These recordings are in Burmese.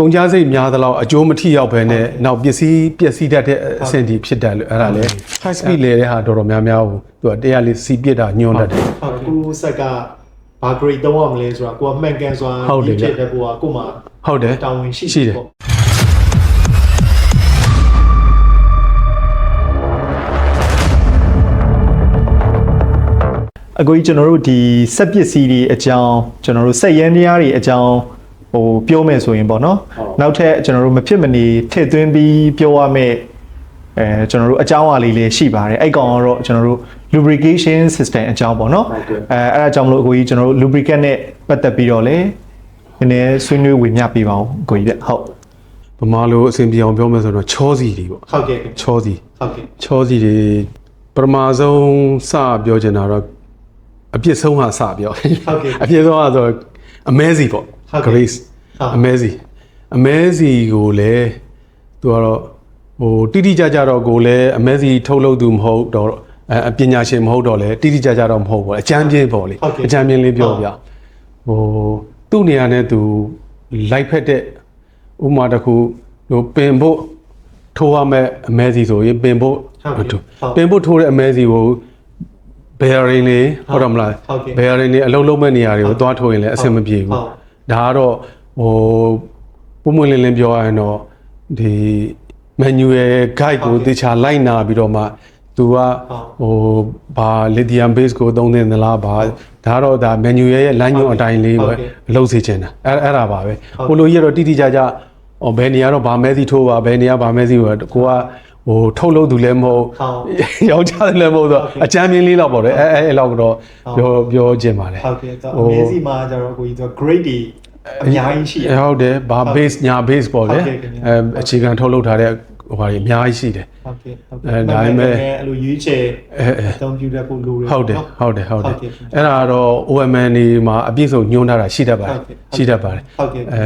ကုန်ကြစိတ်များသလောက်အကျိုးမထိရောက်ဘဲနဲ့နောက်ပစ္စည်းပျက်စီးတတ်တဲ့အဆင့်ဒီဖြစ်တတ်လို့အဲ့ဒါလေ high speed လေတဲ့ဟာတော်တော်များများကိုသူကတရားလေးစီးပြစ်တာညွှန်းတတ်တယ်ဟုတ်ကူဆက်ကဘာ grade သုံးရမလဲဆိုတာကိုကမှန်ကန်စွာဟုတ်တယ်ဗျဖြစ်တဲ့ကိုကကိုမှဟုတ်တယ်တာဝန်ရှိရှိတယ်ပေါ့အကိုကြီးကျွန်တော်တို့ဒီစက်ပစ္စည်းတွေအကြောင်းကျွန်တော်တို့စက်ရန်တရားတွေအကြောင်း ဟိုပြောမယ်ဆိုရင်ပေါ့နော်နောက်ထပ်ကျွန်တော်တို့မဖြစ်မနေထည့်သွင်းပြီးပြောရမယ့်အဲကျွန်တော်တို့အကြောင်းအရာလေးလေးရှိပါတယ်အဲ့ကောင်ကတော့ကျွန်တော်တို့ lubrication system အကြောင်းပေါ့နော်အဲအဲ့ဒါကြောင့်မလို့အကိုကြီးကျွန်တော်တို့ lubricant နဲ့ပတ်သက်ပြီးတော့လေနည်းနည်းဆွေးနွေးဝေမျှပေးပါဦးအကိုကြီးဗျဟုတ်ဗမာလိုအဆင်ပြေအောင်ပြောမယ်ဆိုတော့ချောစီတွေပေါ့ဟုတ်ကဲ့ခင်ဗျချောစီဟုတ်ကဲ့ချောစီတွေပထမဆုံးစပြောချင်တာတော့အပြစ်ဆုံးဟာစပြောဟုတ်ကဲ့အပြစ်ဆုံးဟာဆိုအမဲစီပေါ့ဟုတ်ကဲ့ grace ဟုတ်အမဲစီအမဲစီကိုလည်းသူကတော့ဟိုတိတိကျကျတော့ကိုလည်းအမဲစီထုတ်လုပ်သူမဟုတ်တော့အဲအပညာရှင်မဟုတ်တော့လေတိတိကျကျတော့မဟုတ်ဘူးအကြမ်းပြင်းပေါ့လေဟုတ်ကဲ့အကြမ်းပြင်းလေးပြောပြဟိုသူ့နေရာနဲ့သူလိုက်ဖက်တဲ့ဥပမာတစ်ခုဟိုပင်ဖို့ထိုးရမဲ့အမဲစီဆိုရင်ပင်ဖို့ဟုတ်ကဲ့ထိုးဟုတ်ပင်ဖို့ထိုးတဲ့အမဲစီကို bearing လေးဟုတ်တယ်မလားဟုတ်ကဲ့ bearing လေးအလုံးလုံးမဲ့နေရာတွေကိုသွားထိုးရင်လည်းအဆင်မပြေဘူးဟုတ် ဒါကတော့ဟိုပုံမွင့်လင်းလင်းပြောရရင်တော့ဒီ manual guide ကိုတေချာလိုက်နာပြီးတော့မှသူကဟိုဘာ lithium base ကိုသုံးသင့်သလားဘာဒါကတော့ဒါ manual ရဲ့လမ်းညွှန်အတိုင်းလေးပဲလှုပ်စေချင်တာအဲ့အဲ့ဒါပါပဲဟိုလိုကြီးကတော့တိတိကျကျဟိုဘယ်နေရာတော့ဘာမဲစီထိုးပါဘယ်နေရာဘာမဲစီကိုကိုက ဟိုထုတ်လို့သူလည်းမဟုတ်ဟုတ်ယောက်ျားလည်းမဟုတ်တော့အချမ်းမင်းလေးတော့ပေါ့လေအဲအဲအဲ့လောက်တော့ပြောပြောခြင်းပါလေဟုတ်ကဲ့တော့အမဲစီမှာကျတော့ကိုကြီးသူက grade တွေအများကြီးရှိတယ်အဲဟုတ်တယ်ဘာ base ညာ base ပေါ့လေဟုတ်ကဲ့ခင်ဗျာအဲအခြေခံထုတ်လုပ်ထားတဲ့ဟိုဟာတွေအများကြီးရှိတယ်ဟုတ်ကဲ့ဟုတ်အဲကဲ့ဒါပေမဲ့အဲ့လိုရွေးချယ်အဲအဲအသုံးပြုတတ်ဖို့လိုတယ်ဟုတ်တယ်နော်ဟုတ်တယ်ဟုတ်တယ်ဟုတ်ကဲ့အဲ့ဒါကတော့ OMN နေမှာအပြည့်စုံညွှန်းထားတာရှိတတ်ပါတဟုတ်ယ်ကဲ့ရှိတတ်ပါတယ်ဟုတ်ကဲ့အဲ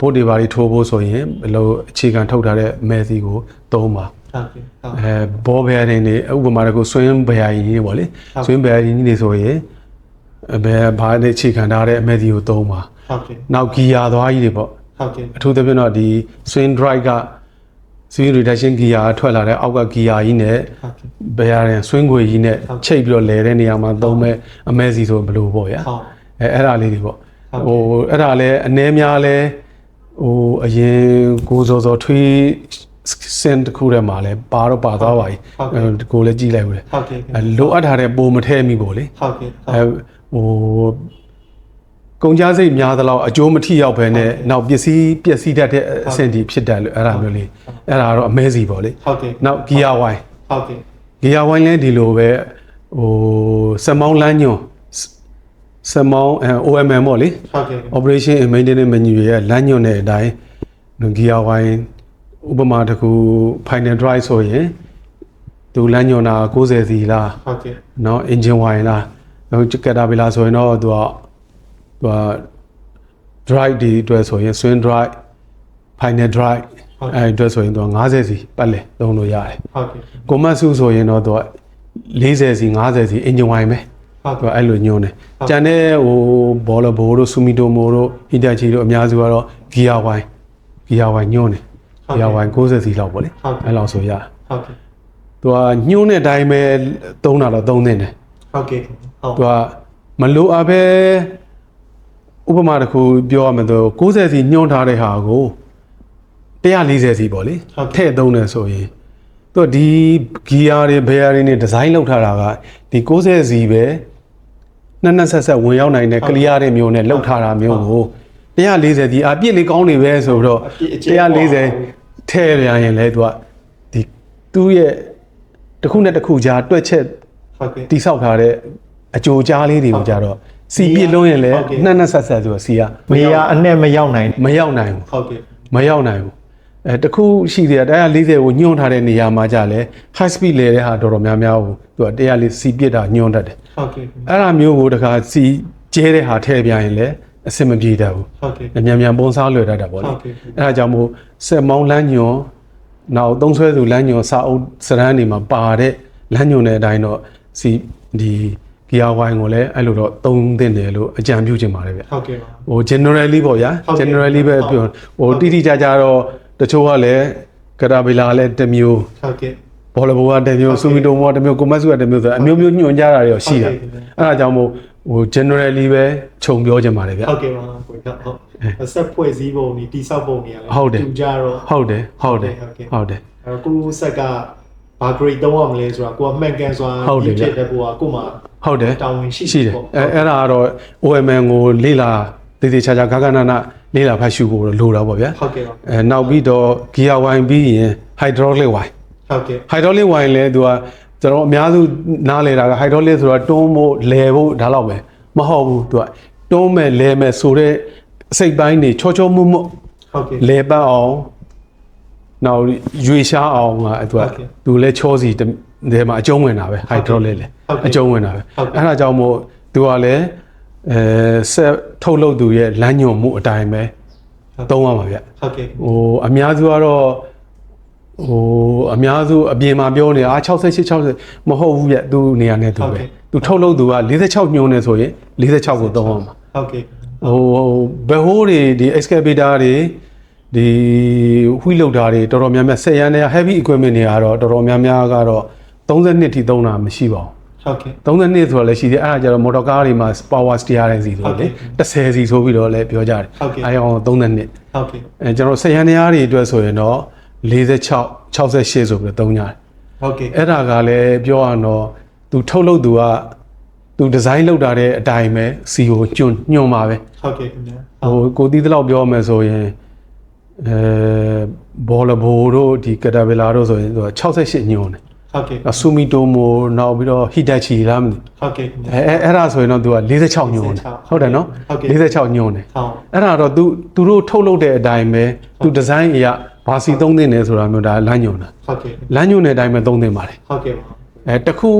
ဘုတ်တွေဘာတွေထိုးဖို့ဆိုရင်ဘယ်လိုအခြေခံထုတ်ထားတဲ့မဲစီကိုသုံးပါ ဟုတ်ကဲ့ဟုတ်အဲဘောဘယ်ရင်နေဥပမာတကူဆွင်းဘယ်ရင်ကြီးပေါ့လေဟုတ်ဆွင်းဘယ်ရင်ကြီးနေဆိုရင်အဲဘယ်ဘာနဲ့အခြေခံထားတဲ့အမဲစီကိုသုံးပါဟုတ်ကဲ့နောက်ဂီယာသွားကြီးတွေပေါ့ဟုတ်ကဲ့အထူးသဖြင့်တော့ဒီ swing drive က swing reduction gear ထွက်လာတဲ့အောက်က gear ကြီးနဲ့ဟုတ်ကဲ့ဘယ်ရရင် swing ခွေကြီးနဲ့ဟုတ်ချိတ်ပြီးတော့လဲတဲ့နေရာမှာသုံးမဲ့အမဲစီဆိုဘယ်လိုပေါ့ဗျာဟုတ်အဲအဲ့ဒါလေးတွေပေါ့ဟုတ်ဟိုအဲ့ဒါလည်းအ ਨੇ များလဲဟိုအရင်ကိုစောစောထွေး စင်တစ်ခုထဲမှာလဲပါတော့ပါသွားပါပြီဟုတ်ကဲ့အဲကိုလည်းကြည့်လိုက်ဦးတယ်ဟုတ်ကဲ့အဲလိုအပ်ထားတဲ့ပုံမထဲမိပေါ့လေဟုတ်ကဲ့အဲဟိုကုန်ကြစိတ်များသလောက်အကျိုးမထိရောက်ဘဲနဲ့နောက်ပစ္စည်းပျက်စီးတတ်တဲ့အဆင့်ဒီဖြစ်တယ်လို့အဲ့ဒါမျိုးလေးအဲ့ဒါတော့အမဲစီပေါ့လေဟုတ်ကဲ့နောက် gear wine ဟုတ်ကဲ့ gear wine လည်းဒီလိုပဲဟိုစက်မောင်းလမ်းညွန်စက်မောင်းအဲ OMM ပေါ့လေဟုတ်ကဲ့ operation and maintenance manual ရဲ့လမ်းညွန်တဲ့အတိုင်း gear wine ဥပမာတစ်ခု final drive ဆိုရင်သူလမ်းညွန်တာ90စီလား ဟုတ်ကဲ့ เนาะ engine wine လားတော့ကက်တာပီလာဆိုရင်တော့သူကသူက drive ဒီအတွက်ဆိုရင် swing drive final drive အဲအတွက်ဆိုရင်သူက90စီပတ်လေသုံးလို့ရတယ် ဟုတ်ကဲ့ ကိုမတ်စုဆိုရင်တော့သူက40စီ50စီ engine wine ပဲ ဟုတ် သူက ကဲ့ အဲ့လိုညွှန်းတယ်ကျန်တဲ့ဟိုဘောလဘိုတို့ဆူမီတိုမိုတို့ဟီတာချီတို့အများစုကတော့ gear wine gear wine ညွှန်းတယ် gear wine 90စီလောက်ပေါ့လေဟုတ်ကဲ့အဲ့လောက်ဆိုရဟုတ်ကဲ့သူကညှိုးတဲ့အတိုင်းပဲသုံးတာတော့သုံးသင့်တယ်ဟုတ်ကဲ့ဟုတ်သူကမလိုအပ်ပဲဥပမာတစ်ခုပြောရမယ်ဆို90စီညှိုးထားတဲ့ဟာကို140စီပေါ့လေထည့်သုံးတယ်ဆိုရင်သူကဒီဂီယာတွေဘယ်ယာတွေနဲ့ဒီဇိုင်းလုပ်ထားတာကဒီ90စီပဲနှစ်နှစ်ဆက်ဆက်ဝင်ရောက်နိုင်တဲ့ကလီယာတွေမျိုးနဲ့လုပ်ထားတာမျိုးကို140ဒီအပြစ်လေးကောင်းနေပဲဆိုတော့140 ထည့်ရရင်လဲသူကဒီသူ့ရဲ့တစ်ခုနဲ့တစ်ခုကြားတွက်ချက်ဟုတ်ကဲ့တိဆောက်ထားတဲ့အကြိုကြားလေးတွေကိုကြတော့စီပြစ်လုံးရင်လည်းဟုတ်ကဲ့နှစ်နှစ်ဆက်ဆက်ဆိုတော့စီကနေရာအနဲ့မရောက်နိုင်မရောက်နိုင်ဘူးဟုတ်ကဲ့မရောက်နိုင်ဘူးအဲတခုရှိသေးတယ်140ကိုညွှန်းထားတဲ့နေရာမှာကြလဲ high speed လေတဲ့ဟာတော်တော်များများကိုသူက140စီပြစ်တာညွှန်းတတ်တယ်ဟုတ်ကဲ့အဲ့ဒါမျိုးကိုတခါစီကျဲတဲ့ဟာထည့်ပြရင်လည်း အဆင်မပြေတတ်ဘူးဟုတ်ကဲ့အမြန်မြန်ပုံစားလွယ်တတ်တာပေါ့လေဟုတ်ကဲ့အဲ့ဒါကြောင့်မို့ဆက်မောင်းလမ်းညွန်နောက်သုံးဆွဲသူလမ်းညွန်စာအုပ်စရမ်းတွေမှာပါတဲ့လမ်းညွန်တဲ့အတိုင်းတော့စီဒီ gear wine ကိုလည်းအဲ့လိုတော့သုံးသင့်တယ်လို့အကြံပြုချင်ပါတယ်ဗျဟုတ်ကဲ့ပါဟို generally ပေါ့ဗျာဟုတ်ကဲ့ generally ပဲပြောဟိုတိတိကျကျတော့တချို့ကလည်းကရာဘီလာကလည်းတစ်မျိုးဟုတ်ကဲ့ဘောလဘောကတစ်မျိုးဟုတ်ကဲ့ဆူမီတိုမောကတစ်မျိုးကိုမတ်ဆူကတစ်မျိုးဆိုတော့အမျိုးမျိုးညွှန်ကြတာတွေရောရှိတာဟုတ်ကဲ့ခင်ဗျအဲ့ဒါကြောင့်မို့ ဟို generally ပဲခြုံပြောချင်ပါတယ်ဗျဟုတ်ကဲ့ပါကိုကြီးဟုတ်အဆက်ဖွဲ့စည်းပုံဒီတိဆောက်ပုံတွေလည်းဟုတ်တယ်တူကြတော့ဟုတ်တယ်ဟုတ်တယ်ဟုတ်ကဲ့ဟုတ်တယ်အဲ့တော့ကိုဆက်ကဘာ grade သုံးရမလဲဆိုတာကိုကမှန်ကန်စွာဟုတ်တယ်ဗျဖြစ်တဲ့ကိုကကိုမှဟုတ်တယ်တာဝန်ရှိရှိတယ်ပေါ့အဲအဲ့ဒါကတော့ OMN ကိုလေ့လာတည်တည်ချာချာဂဂနနာလေ့လာဖတ်ရှုဖို့လိုတာပေါ့ဗျာဟုတ်ကဲ့ပါအဲနောက်ပြီးတော့ gear wine ပြီးရင် hydraulic wine ဟုတ်ကဲ့ hydraulic wine လဲသူက ကျွန်တော်အများစုနားလေတာက hydraulic ဆိုတာတွန်းဖို့လဲဖို့ဒါတော့ပဲမဟုတ်ဘူးသူကတွန်းမဲ့လဲမဲ့ဆိုတဲ့အစိတ်ပိုင်းတွေချောချောမွတ်မွတ်ဟုတ်ကဲ့လဲပတ်အောင်နောက်ရွေရှားအောင်ကသူကဟုတ်ကဲ့သူလဲချောစီတဲမှာအကျုံးဝင်တာပဲ hydraulic လဲဟုတ်ကဲ့အကျုံးဝင်တာပဲဟုတ်ကဲ့အဲ့ဒါကြောင့်မို့သူကလည်းအဲဆက်ထုတ်လုပ်သူရဲ့လမ်းညွန်မှုအတိုင်းပဲသုံးရမှာဗျဟုတ်ကဲ့ဟိုအများစုကတော့ ဟိုအများစုအပြင်မှာပြောနေတာအာ68 60မဟုတ်ဘူးဗျသူနေရာနဲ့သူဟုတ်ပဲကဲ့သူထုတ်လုပ်သူက46ညွှန်းနေဆိုရင်46ကိုသုံးအောင်ပါဟုတ်ကဲ့ဟိုဘယ်ဟိုးတွေဒီ excavator တွေဒီဝှီလောက်တာတွေတော်တော်များများဆက်ရန်တွေ heavy equipment တွေကတော့တော်တော်များများကတော့32ထိသုံးတာမရှိပါဘူးဟုတ်ကဲ့32ဆိုတော့လည်းရှိသေးအဲ့ဒါကြတော့မော်တော်ကားတွေမှာ power steering စီဆိုဟုတ်ကဲ့လေ30စီဆိုပြီးတော့လည်းပြောကြတယ်ဟုတ်ကဲ့အဲအောင်32ဟုတ်ကဲ့အဲကျွန်တော်ဆက်ရန်တရားတွေအတွက်ဆိုရင်တော့ 46 68ဆိုပြီးတော့သုံးကြတယ်ဟုတ်ကဲ့အဲ့ဒါကလည်းပြောရအောင်တော့သူထုတ်လုပ်သူကသူဒီဇိုင်းလုပ်တာတဲ့အတိုင်းပဲစီကိုညွန်ညွန်ပါပဲဟုတ်ကဲ့ခင်ဗျာဟိုကိုတီးတလောက်ပြောမယ်ဆိုရင်အဲဘောလဘိုတို့ဒီကတာဘီလာတို့ဆိုရင်သူက68ညွန်တယ်ဟုတ်ကဲ့ဆူမီတိုမိုနောက်ပြီးတော့ဟီတက်ချီလားမသိဟုတ်ကဲ့ခင်ဗျာအဲအဲအဲ့ဒါဆိုရင်တော့သူက46ညွန်တယ်ဟုတ်တယ်နော်ဟုတ်ကဲ့46ညွန်တယ်ဟုတ်အဲ့ဒါတော့သူသူတို့ထုတ်လုပ်တဲ့အတိုင်းပဲသူဒီဇိုင်းအရာ ဘာစီသုံးသင့်တယ်ဆိုတာမျိုးဒါလမ်းညွန်တာဟုတ်ကဲ့လမ်းညွန်တဲ့အတိုင်းပဲသုံးသင့်ပါတယ်ဟုတ်ကဲ့ပါအဲတခု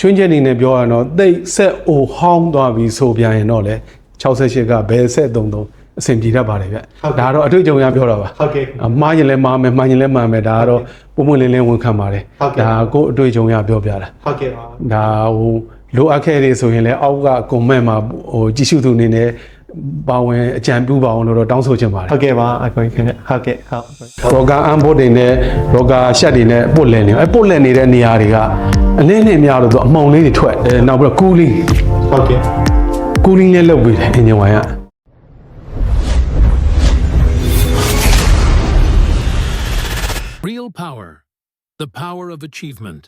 ချွင်းချက်အနေနဲ့ပြောရရင်တော့သိပ်ဆက်အိုဟောင်းသွားပြီဆိုပြန်ရင်တော့လေ68ကဘယ်ဆက်သုံးသုံးအဆင်ပြေတတ်ပါတယ်ဗျဒါကတော့အတွေ့အကြုံရပြောတာပါဟုတ်ကဲ့ခင်ဗျာအမှားရင်လည်းမှားမယ်မှန်ရင်လည်းမှန်မယ်ဒါကတော့ပုံမှန်လင်းလင်းဝန်ခံပါတယ်ဟုတ်ကဲ့ဒါကိုအတွေ့အကြုံရပြောပြတာဟုတ်ကဲ့ပါဒါဟိုလိုအပ်ခဲ့တွေဆိုရင်လည်းအောက်ကကွန်မန့်မှာဟိုကြည့်ရှုသူအနေနဲ့ ပါဝင်အကြံပြုပါအောင်လို့တော့တောင်းဆိုချင်ပါတယ်ဟုတ်ကဲ့ပါအကိုကြီးခင်ဗျဟုတ်ကဲ့ဟုတ်ရောဂါအန်ဘုတ်တွေနဲ့ရောဂါရှက်တွေနဲ့ပုတ်လဲနေအဲပုတ်လဲနေတဲ့နေရာတွေကအလင်းနဲ့အများလို့ဆိုအမှုန်လေးတွေထွက်အဲနောက်ပြီးတော့ကူလင်းဟုတ်ကဲ့ကူလင်းလေးလုပ်ပေးတယ်အင်ဂျင်ဝိုင်က Real power. The power of achievement.